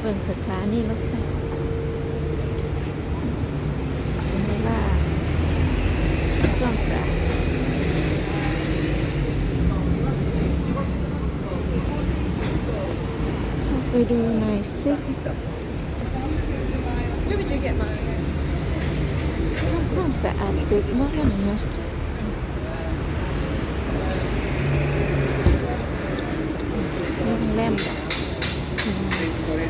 เบิ่งสถานีรถไฟเป็นเวลาช่วงสายเข้าไปดูหน่อยสิ Where would you get mine? ความสะอาดตึกมากเลยนะโรงแรมบอก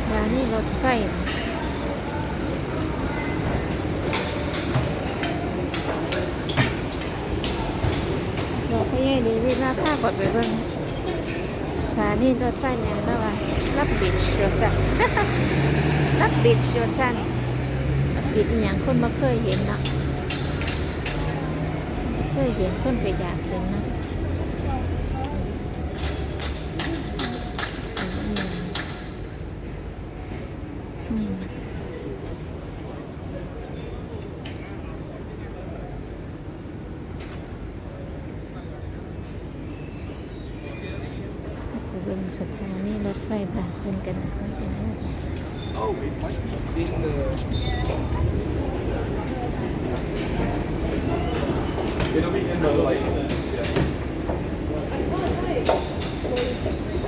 สถานีรถไฟบอกพี่ใหญ่ดีวิลาผ้ากดไปเบิ่งสถานีรถไฟเนี่ยแล้วว่ารับบิดเดียวสั่น รับบิดเดียวสั่น รับบิดอหย่างคนมาเคยเห็นเนาะเคยเห็นคนก็อยากเห็นเนาะอืม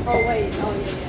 后卫 wait.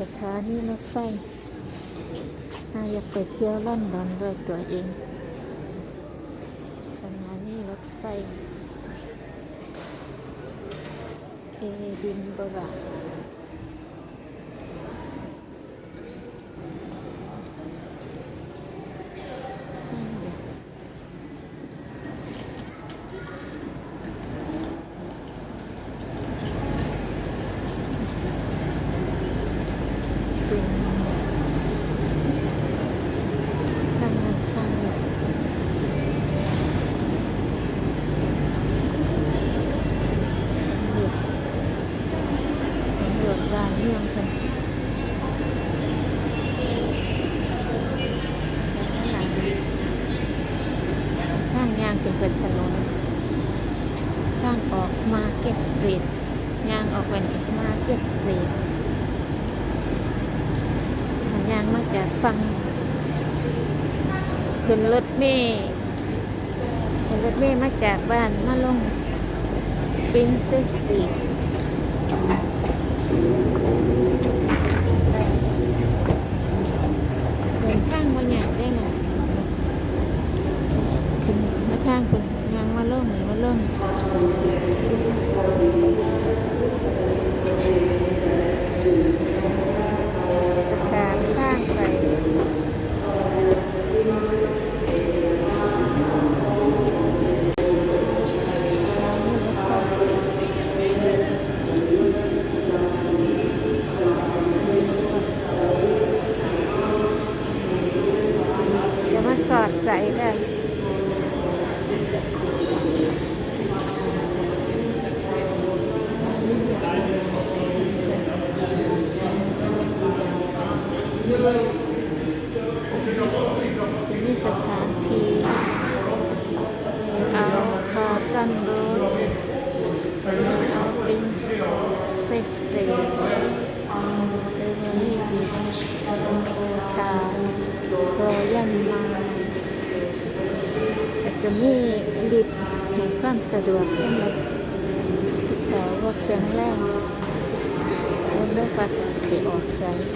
สถานีรถไฟอาอยากไปเที่ยวลอนดอนด้วยตัวเอง สถานีรถไฟเอดินบระเป็นข้างนั้นข้างนี้สวยสำรวจสำรวจบ้านเมืองกันข้างยางเป็นเป็นถนนทางออกมาเก็ตสตรีทยางออกไปมาเก็ตสตรีท ยางมาจาก ฟังขึ้นรถเมย์ขึ้นรถเมย์มาจากบ้านมาลง Princess Street ดินทางมาอยากได้นะขึ้นมาทางคุณยางมาลงหรือมาลงจะขามข้างไปอย่ามาสอดใส่เลย ที่นี่สถานที่เอาคอตันโรดเอาปินเซสเตย์เอเวอรี่บีชทาวรอยันมาก็จะมีลิฟต์ให้ความ สะดวกสำหรับติดต่อว่าแข็งแรงรถเลือกว่าจะไปออกไซต์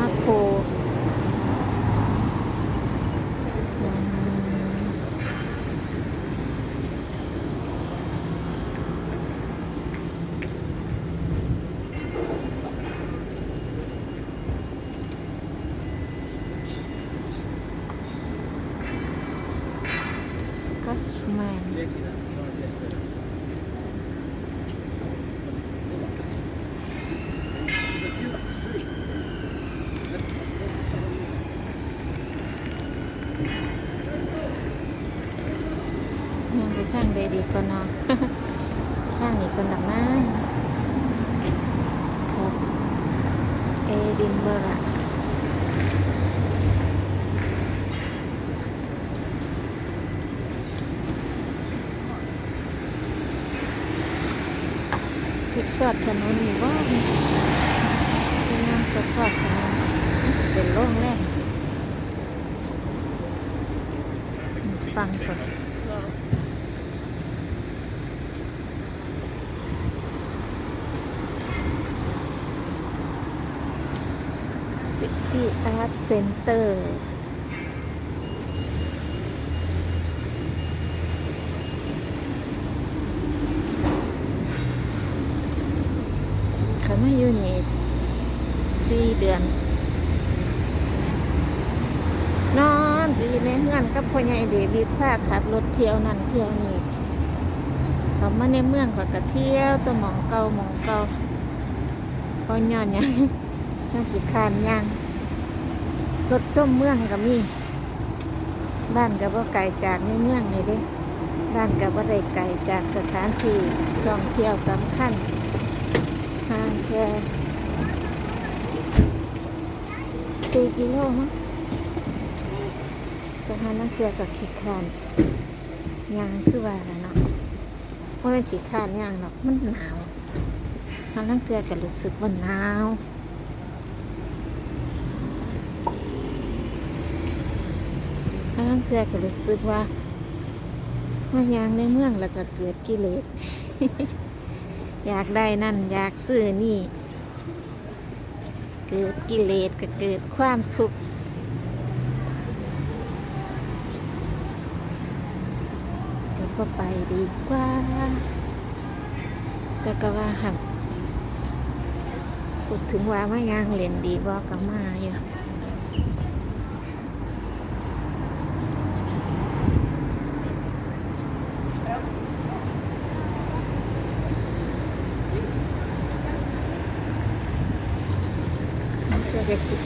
มาโคสกอตแมน ยังไป อีก็นอนาะข้างนี้ก็หนักมากสัตว์เอดินเบอร์อะชุดสอดถนนอยู่ว่าเป็นงานสอดสอดถนนเป็นโล่งแรกฟังก่อน ซิตี้อาร์ตเซ็นเตอร์ เขามอยู่นี่สี่เดือน นอนอยู่ในเฮือนกับพ่อใหญ่เดวิดพาขับรถเที่ยวนั่นเที่ยวนี่เขามาในเมืองก็กระเที่ยวตัวหมองเกาหมองเกาพอย้อนยังน่ากี่คานย่าง รถส้มเมืองก็มีบ้านกับว่าไกลจากในเมืองนี่เด้บ้านกับว่าได้ไกลจากสถานที่ท่องเที่ยวสำคัญห่างแค่สี่กิโลมั้งสถานนักเที่ยวกับขี้คานยางคือว่าแล้วเนาะว่ามันขี้คานยางหรอกมันหนาวทางนักเที่ยวก็รู้สึกว่าหนาว ข้างเคือก็รู้สึกว่าว่ายางในเมืองแล้วก็เกิดกิเลส อยากได้นั่น อยากซื้อนี่ เกิดกิเลสก็เกิดความทุกข์ก็ก็ไปดีกว่า แต่ก็ว่าหักพูดถึงว่ามายางเล่นดีบอกก็มาอยู่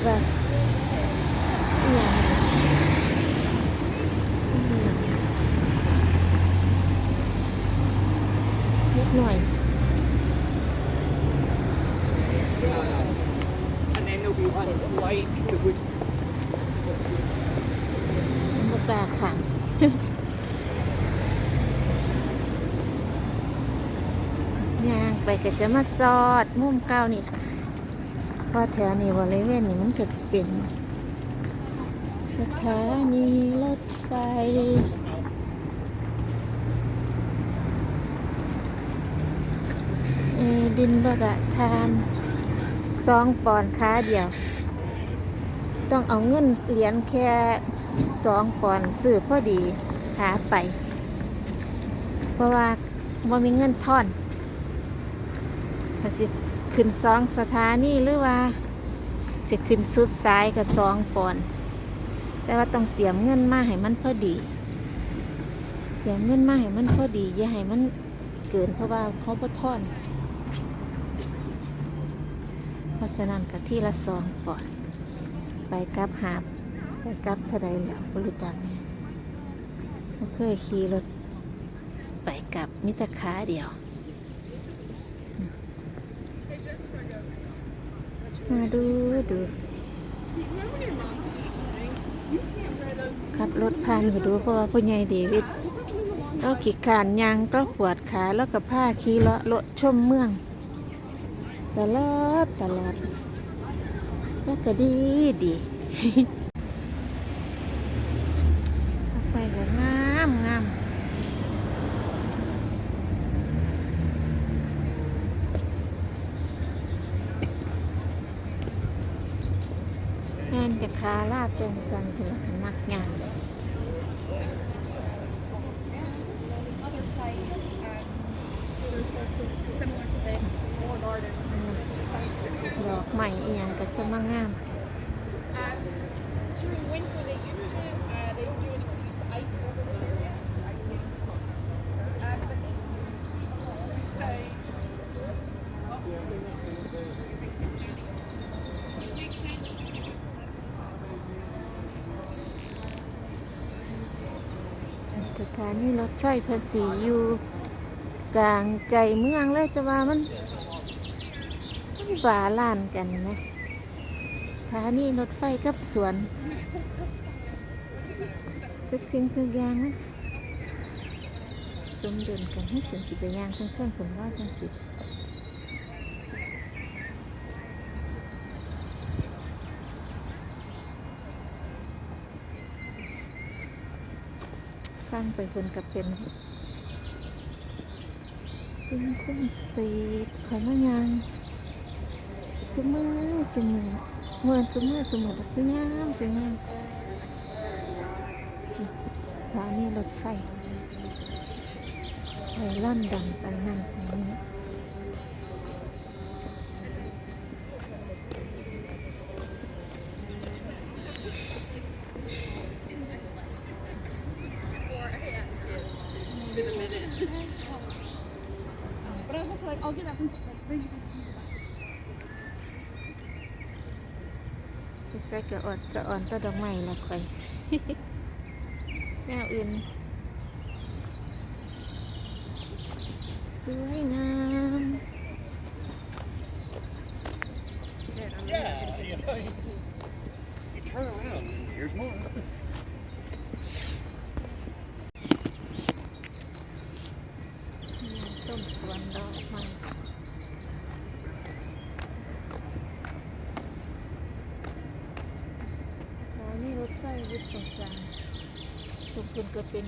บบนิดหน่อยมุกาค่ะยางไปก็จะมาซอดมุมเก้านี่ค่ะ พราะแถวนี้บริเวณนี้มันก็จะเป็นสถานีรถไฟเอดินบระทามสองปอนค้าเดียว ต้องเอาเงินเหรียญแค่สองปอนซื้อพอดีขาไป เพราะว่าบ่มีเงินทอนถ้าสิ ขึ้นสองสถานีหรือว่าจะขึ้นสุดซ้ายกับสองปอนแต่ว่าต้องเตรียมเงินมาให้มันพอดี เตรียมเงินมาให้มันพอดี อย่าให้มันเกินเพราะว่าเขาบ่ทอน เพราะฉะนั้นก็ที่ละสองปอนไปกลับหาบไปกลับเท่าใดแล้วบรูจักเนี่ยบ่เคยขี่รถไปกลับมิตรค้าเดียว มาดูดูขับรถผ่านก็ดูเพราะว่าผู้ใหญ่เดวิดเราขี่ขานยางก็ปวดขาแล้วก็ผ้าขี่เลาะรถชมเมือง ตลอดตลอดแล้วก็ดีดี เอาไปก็งามงาม งานจะคาลาเป็นสันหัวมักงานดอกใหม่อีหยังกับสมางาม สถานีรถไฟภาษีอยู่กลางใจเมืองเลยแต่ว่ามันมันบาลานกันนะสถานีรถไฟกับสวนทุกสิ่งทุกอย่างมันสมดุลกันให้เป็นกิจยางทั้งเครื่องผลว่าทั้งสิบางไปคนกับเป็นเป็นเส้นสตรีทของมันยังสมือสมือเมื่อสมือสมือแบบสวยงามสวยงามสถานีรถไฟไปลอนดังไปนั่นไปนี่ ใส่กระอดสะอ่อนต้ดอกไม้ละค่อยแนวอื่นสวยงามเ Yeah, turn around and here's more. ส้มสวนดอกไม้อ๋อนี่รถไฟวิทย์ตรงกลางตรง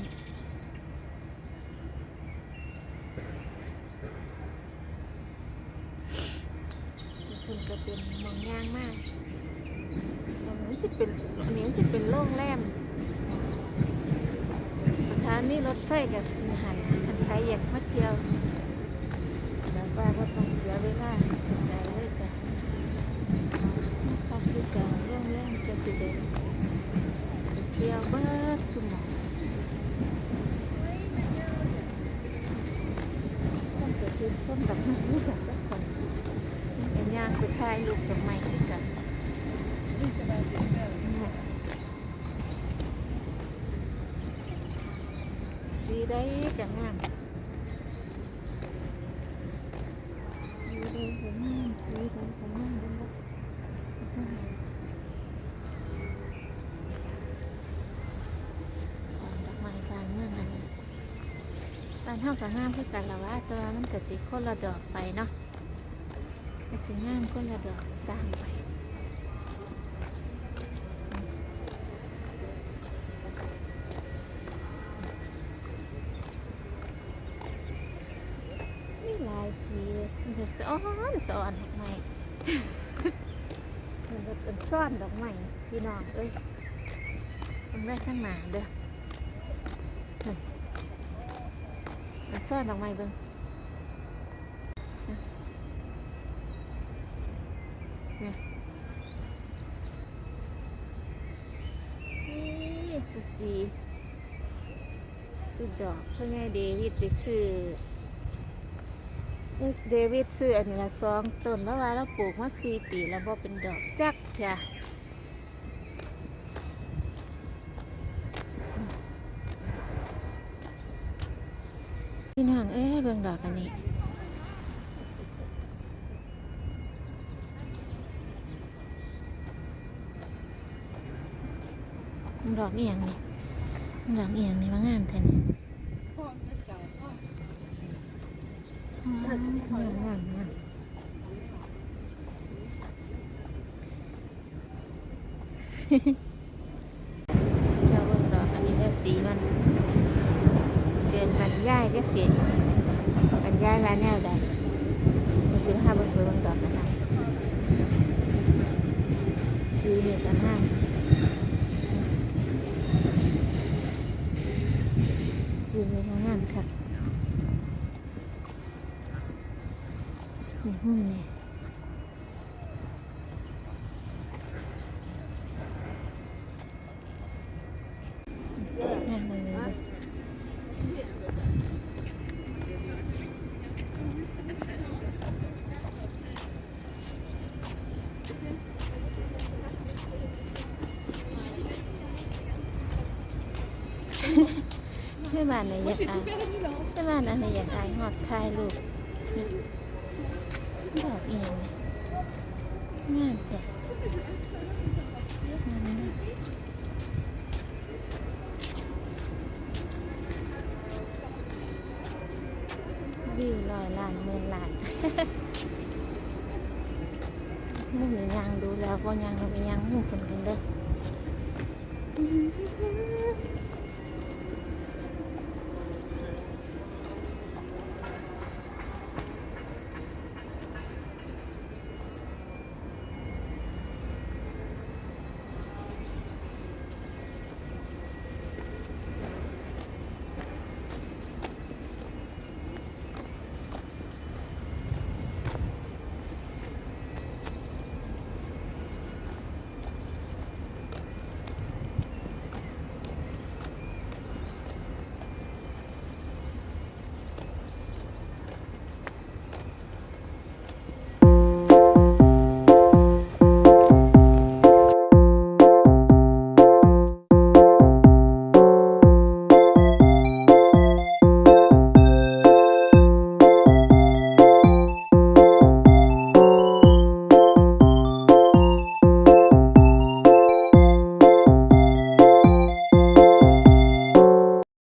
คุณก็เป็นตรงคุณก็เป็นมองยางมากตรงนี้สิเป็นอันนี้สิเป็นโล่งแรมสถานีรถไฟกับอาหารคันไทยอยากมาเที่ยวแบบว่าก็ต้องเสียเวลาไปใส่เลยกันพักด้วยกันโรงแรมจะสิเดนเที่ยวเบิร์ดสมอง ส้มดอกไม้ด้วยกันทุกคนเป็นยางไปถ่ายลูกดอกไม้ด้วยกันเนี่ยสีได้กับงามสีได้ก็งามสีได้ก็งามเบิ่งเด้อดอกไม้ไฟ บ้านเฮาก็งามคือกันละว่าต่ว่ามันก็สิคนละดอกไปเนาะก็สิงามคนละดอกต่างไปมีลายสีมันจะสอนสอนดอกไม้มันจะเป็นซ่อนดอกไม้พี่น้องเอ้ยมันได้ข้งหน้าเด้อนั่นมัน ซ่อนดอกไม้เบิ่งนี่สุสีสุดดอกเพื่อไงเดวิดไปซื้อเอสเดวิดซื้ออันนี้ละสองต้นแล้วว่าเราปลูกมาสี่ปีแล้วพอเป็นดอกจักจ้ะ พี่น้องเอ้เบิ่งดอกอันนี้ดอกเอียงนี่ดอกเอียงนี่ว่างามแท้นี่อืมงามงามงามชอบเบิ่งดอกอันนี้แล้วสีมัน เกินบรรยายก็สีบรรยาย ว่าแนวใดนี่คือห้าเบิ่งเบิ่งดอกกันนะสีนี่ก็งามสีนี้ก็งามค่ะนี่มุมนี่ย ช่บ้านไหนอยากอายใช่บ้านอันอยากอายหอดถ่ายรูปนี่ดอกเองงามแต่วิวลอยล้านหมื่นล้านมุมนี้ยางดูแล้วพอยางเราไปยางมุมคนกันเด้อ